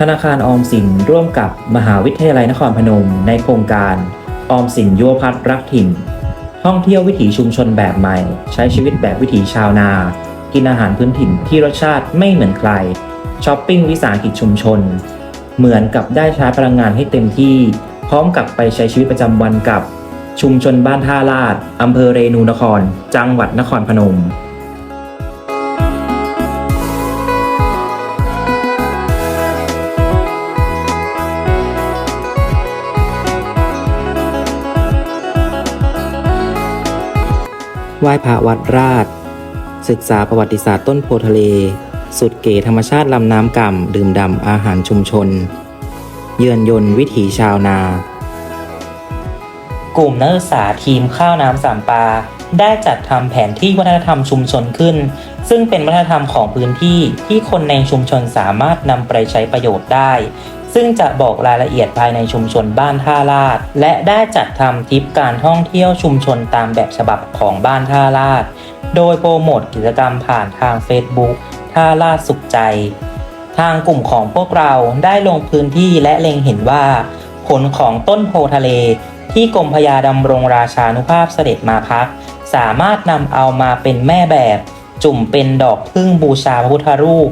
ธนาคารออมสินร่วมกับมหาวิทยาลัยนครพนม ในโครงการออมสินยุวพัฒน์รักถิ่น ท่องเที่ยววิถีชุมชนแบบใหม่ ใช้ชีวิตแบบวิถีชาวนา กินอาหารพื้นถิ่นที่รสชาติไม่เหมือนใครช้อปปิ้งวิสาหกิจชุมชน เหมือนกับได้ใชาร์จพลังงานให้เต็มที่ พร้อมกับไปใช้ชีวิตประจำวันกับชุมชนบ้านท่าลาดอำเภอเรนูนคร จังหวัดนครพนม ไหว้พระวัดราช ศึกษาประวัติศาสตร์ต้นโพทะเล สุดเก๋ธรรมชาติลำน้ำก่ำดื่มด่ำอาหารชุมชน เยือนยนต์วิถีชาวนา กลุ่มนักศึกษาทีมข้าวน้ำสามปา ได้จัดทำแผนที่วัฒนธรรมชุมชนขึ้น ซึ่งเป็นวัฒนธรรมของพื้นที่ที่คนในชุมชนสามารถนำไปใช้ประโยชน์ได้ ซึ่งจะบอกรายละเอียดภายในชุมชนบ้านท่าลาด และได้จัดทำทริปการท่องเที่ยวชุมชนตามแบบฉบับของบ้านท่าลาด โดยโปรโมทกิจกรรมผ่านทาง Facebook ท่าลาดสุขใจ ทางกลุ่มของพวกเราได้ลงพื้นที่และเล็งเห็นว่า ผลของต้นโพทะเล ที่กรมพยาดำรงราชานุภาพเสด็จมาพัก สามารถนำเอามาเป็นแม่แบบ จุ่มเป็นดอกพึ่งบูชาพระพุทธรูป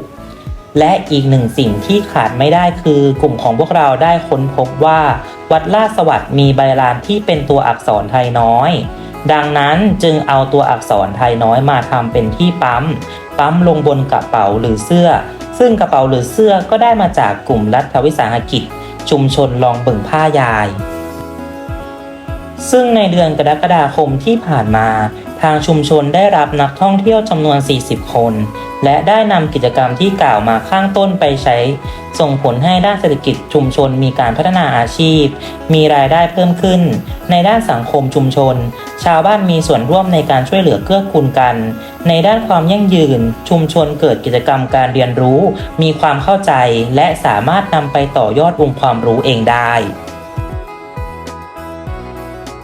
และอีกหนึ่งสิ่งที่ขาดไม่ได้คือกลุ่มของพวกเราได้ค้นพบว่า วัดลาดสวัสดิ์มีใบลานที่เป็นตัวอักษรไทยน้อย ดังนั้นจึงเอาตัวอักษรไทยน้อยมาทำเป็นที่ปั๊ม ปั๊มลงบนกระเป๋าหรือเสื้อ ซึ่งกระเป๋าหรือเสื้อก็ได้มาจากกลุ่มรัฐวิสาหกิจ ชุมชนลองเบิ่งผ้ายาย ซึ่งในเดือนกรกฎาคมที่ผ่านมา ทางชุมชนได้รับนักท่องเที่ยวจำนวน 40 คน และได้นำกิจกรรมที่กล่าวมาข้างต้นไปใช้ ส่งผลให้ด้านเศรษฐกิจชุมชนมีการพัฒนาอาชีพ มีรายได้เพิ่มขึ้น ในด้านสังคมชุมชน ชาวบ้านมีส่วนร่วมในการช่วยเหลือเกื้อกูลกัน ในด้านความยั่งยืน ชุมชนเกิดกิจกรรมการเรียนรู้ มีความเข้าใจ และสามารถนำไปต่อยอดองค์ความรู้เองได้